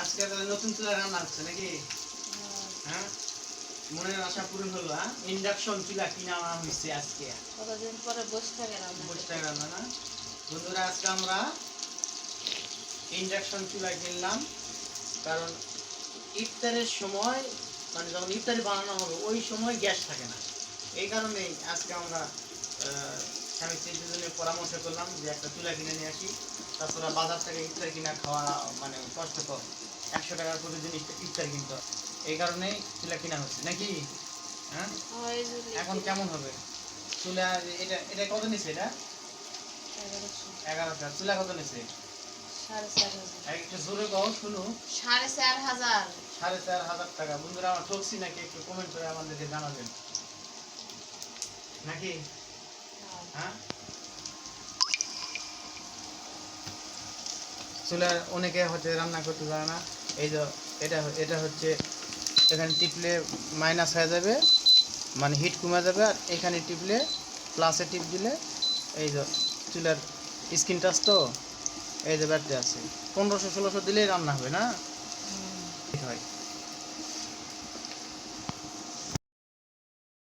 আজকে তাহলে নতুন চুলা রান্না হচ্ছে নাকি? হ্যাঁ? মনের আশা পূরণ হলো হ্যাঁ? ইন্ডাকশন চুলা কিনা আনা হয়েছে আজকে। কতদিন পরে বসে থাকে রান্না বসে করতে। রান্না না বন্ধুরা আজকে আমরা ইন্ডাকশন চুলা কিনলাম কারণ ইফতারের সময় মানে যখন ইফতারি বানানো হবে ওই সময় গ্যাস থাকে না। এই কারণেই আজকে আমরা স্বামী স্ত্রী দুজনে পরামর্শ করলাম যে একটা চুলা কিনে নিয়ে আসি। তাছাড়া বাজার থেকে ইফতার কিনা খাওয়া মানে কষ্টকর। একশো টাকার প্রতিদিন ইফতার- ইফতার কিনতে এই কারণেই চুলা কিনা হচ্ছে। নাকি? হ্যাঁ? এখন কেমন হবে? চুলা এটা এটা কত নিচ্ছে এটা? এগারোশো। চুলা কত একটু জোরে কও শুনু। সাড়ে চার হাজার। সাড়ে চার হাজার টাকা। বন্ধুরা আমার ঠকছি নাকি একটু কমেন্ট করে আমাদেরকে জানাবেন। নাকি? হ্যাঁ? চুলার অনেকে হচ্ছে রান্না করতে জানে না। এই যে এটা এটা হচ্ছে এখানে টিপলে মাইনাস হয়ে যাবে মানে হিট কমে যাবে, আর এখানে টিপলে প্লাসে টিপ দিলে এই যে চুলার স্ক্রিন টাচ তো এই যে ব্যাটারি আছে। পনেরোশো, ষোলোশো দিলেই রান্না হবে না?